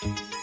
Thank you.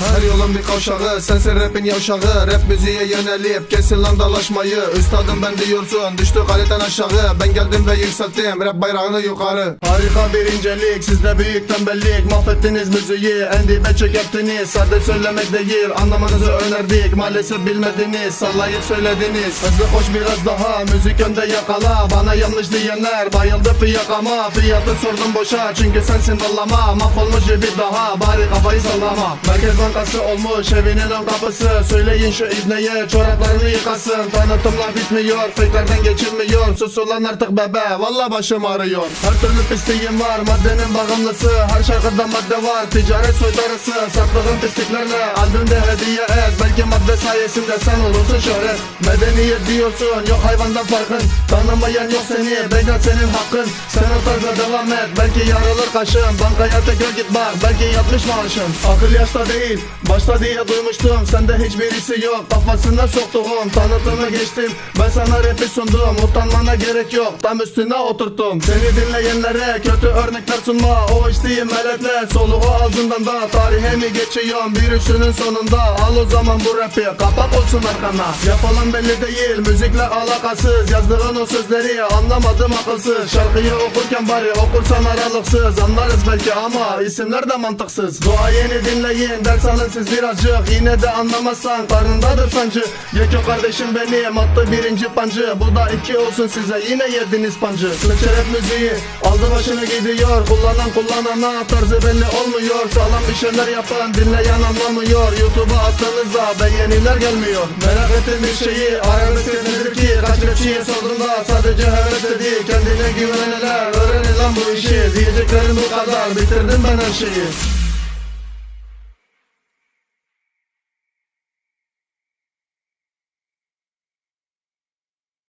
Her yolun bir kavşağı sensin rapin yavşağı. Rap müziğe yönelip kesin lan dalaşmayı. Üstadım ben diyorsun düştü kaliten aşağı. Ben geldim ve yükselttim rap bayrağını yukarı. Harika bir incelik sizde büyük tembellik. Mahvettiniz müziği en dibe çökerttiniz. Sade söylemek değil anlamanızı önerdik. Maalesef bilmediniz sallayıp söylediniz. Hızlı koş biraz daha müzik önde yakala. Bana yanlış diyenler bayıldı fiyakama. Fiyatı sordum boşa çünkü sensin dallama Mahvolmuş bir daha bari kafayı sallama. Merkez Bankası olmuş evinin ön kapısı. Söyleyin şu ibneye çoraplarını yıkasın. Tanıtımlar bitmiyor fake'lerden geçilmiyor. Sus ulan artık bebe valla başım ağrıyor. Her türlü pisliğim var maddenin bağımlısı. Her şarkıda madde var ticaret soytarısı. Sattığın pisliklerle albümde hediye et. Belki madde sayesinde sen olursun şöhret. Medeniyet diyorsun yok hayvandan farkın. Tanımayan yok seni beyler senin hakkın. Sen tarza devam et. Belki yarılır kaşın. Bankaya tekrar git bak. Belki yatmış maaşın. Akıl yaşta değil. Başta diye duymuştum. Sende hiçbirisi yok. Kafasına soktuğum. Tanıtımı geçtim. Ben sana rapi sundum. Utanmana gerek yok. Tam üstüne oturttum. Seni dinleyenlere kötü örnekler sunma. O içtiğim meletle soluğu ağzından da Tarihe mi geçiyorum bir üçünün sonunda. Al o zaman bu rapi. Kapak olsun arkana. Yapılan belli değil. Müzikle alakasız. Yazdığın o sözleri anlamadım akılsız. Şarkıyı okurken bari okursan aralıksız Anlarız belki ama isimler de mantıksız. Dua yeni dinleyin ders alın siz birazcık. Yine de anlamazsan karnındadır sancı. Yekyo kardeşim benim attı birinci pancı. Bu da iki olsun size yine yediniz pancı. Şeref müziği aldı başını gidiyor. Kullanan kullanana tarzı belli olmuyor. Sağlam bir şeyler yapan dinleyen anlamıyor. YouTube'a attığınızda beğeniler gelmiyor. Merak ettiğim bir şeyi arabesk nedir ki Kaç rapçiye sorduğumda sadece heves dedi Kendine güveneler lan bu işi Diyeceklerim bu kadar. Bitirdim ben her şeyi